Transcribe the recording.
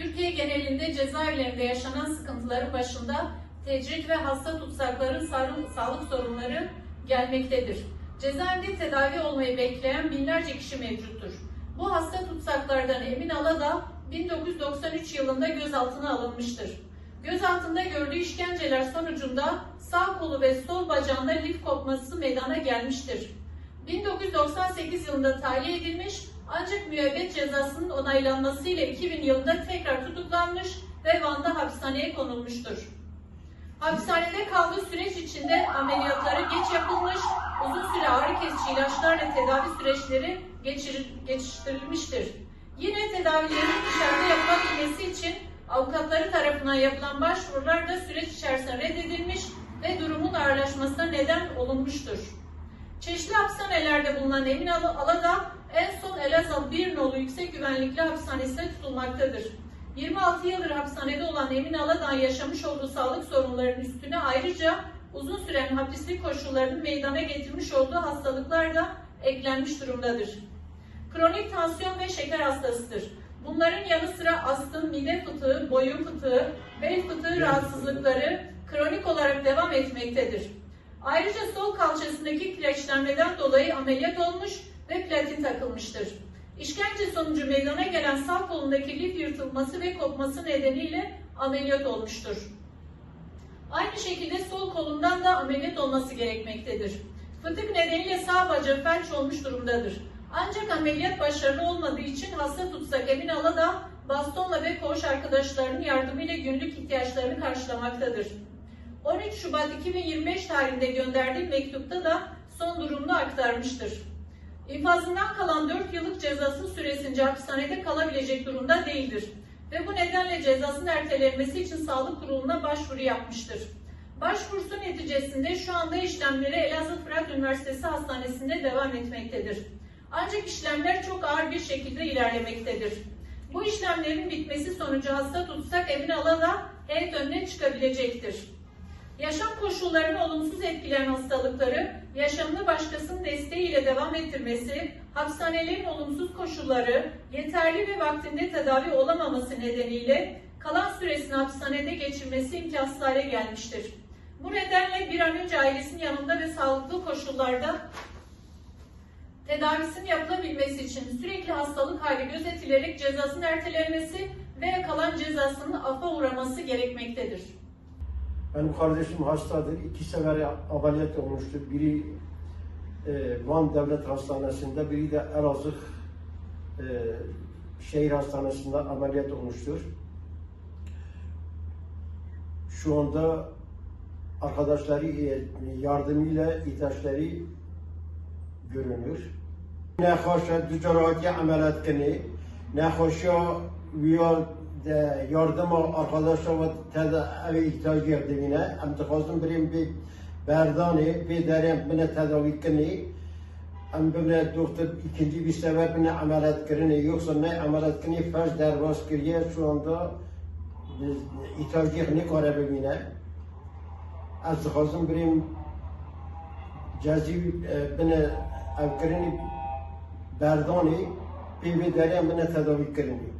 Türkiye genelinde cezaevlerinde yaşanan sıkıntıların başında tecrit ve hasta tutsakların sağlık sorunları gelmektedir. Cezaevinde tedavi olmayı bekleyen binlerce kişi mevcuttur. Bu hasta tutsaklardan Emin Aladağ 1993 yılında gözaltına alınmıştır. Gözaltında gördüğü işkenceler sonucunda sağ kolu ve sol bacağında lif kopması meydana gelmiştir. 1998 yılında tahliye edilmiş ancak müebbet cezasının onaylanmasıyla 2000 yılında tekrar tutuklanmış ve Van'da hapishaneye konulmuştur. Hapishanede kaldığı süreç içinde ameliyatları geç yapılmış, uzun süre ağrı kesici ilaçlarla tedavi süreçleri geçir, geçiştirilmiştir. Yine tedavilerin dışarıda yapılabilmesi için avukatları tarafından yapılan başvurular da süreç içerisinde reddedilmiş ve durumun ağırlaşmasına neden olunmuştur. Çeşitli hapishanelerde bulunan Emin Al- Aladağ en son Elazığ bir nolu yüksek güvenlikli hapishanesinde tutulmaktadır. 26 yıldır hapishanede olan Emin Aladağ yaşamış olduğu sağlık sorunlarının üstüne ayrıca uzun süren hapislik koşullarının meydana getirmiş olduğu hastalıklar da eklenmiş durumdadır. Kronik tansiyon ve şeker hastasıdır. Bunların yanı sıra astım, mide fıtığı, boyun fıtığı, bel fıtığı rahatsızlıkları kronik olarak devam etmektedir. Ayrıca sol kalçasındaki kireçlenmeden dolayı ameliyat olmuş ve platin takılmıştır. İşkence sonucu meydana gelen sağ kolundaki lif yırtılması ve kopması nedeniyle ameliyat olmuştur. Aynı şekilde sol kolundan da ameliyat olması gerekmektedir. Fıtık nedeniyle sağ bacağı felç olmuş durumdadır. Ancak ameliyat başarılı olmadığı için hasta tutsak Emin Aladağ bastonla ve koğuş arkadaşlarının yardımıyla günlük ihtiyaçlarını karşılamaktadır. 13 Şubat 2025 tarihinde gönderdiği mektupta da son durumunu aktarmıştır. İnfazından kalan 4 yıllık cezasının süresince hapishanede kalabilecek durumda değildir. Ve bu nedenle cezasının ertelenmesi için sağlık kuruluna başvuru yapmıştır. Başvurusu neticesinde şu anda işlemleri Elazığ Fırat Üniversitesi Hastanesi'nde devam etmektedir. Ancak işlemler çok ağır bir şekilde ilerlemektedir. Bu işlemlerin bitmesi sonucu hasta tutsak Emin Aladağ hayat önüne çıkabilecektir. Yaşam koşullarını olumsuz etkileyen hastalıkları yaşamını başkasının desteğiyle devam ettirmesi, hapishanelerin olumsuz koşulları, yeterli ve vaktinde tedavi olamaması nedeniyle kalan süresini hapishanede geçirmesi imkansız hale gelmiştir. Bu nedenle bir an önce ailesinin yanında ve sağlıklı koşullarda tedavisinin yapılabilmesi için sürekli hastalık hali gözetilerek cezasının ertelenmesi ve kalan cezasının affa uğraması gerekmektedir. Benim kardeşim hastadır. İki sefer ameliyat olmuştu. Biri e, Van Devlet Hastanesi'nde, biri de Elazığ e, Şehir Hastanesi'nde ameliyat olmuştur. Şu anda arkadaşları e, yardımıyla ihtiyaçları görünür. Ne hoşa dücarati ameliyat kini, ne hoşa via yardıma arkadaşlar ve tedavi ihtiyacı yardımına. Hem de kazım birim bir berdani, bir derim bine tedavi kini. Hem bine doktor ikinci bir sefer bine ameliyat kirini. Yoksa ne ameliyat kini faz dervas kiriye şu anda ihtiyacı ne kare bimine. از خواستم بریم جزی بین افکرینی بردانی پیوی دریم بین تداوی کرنی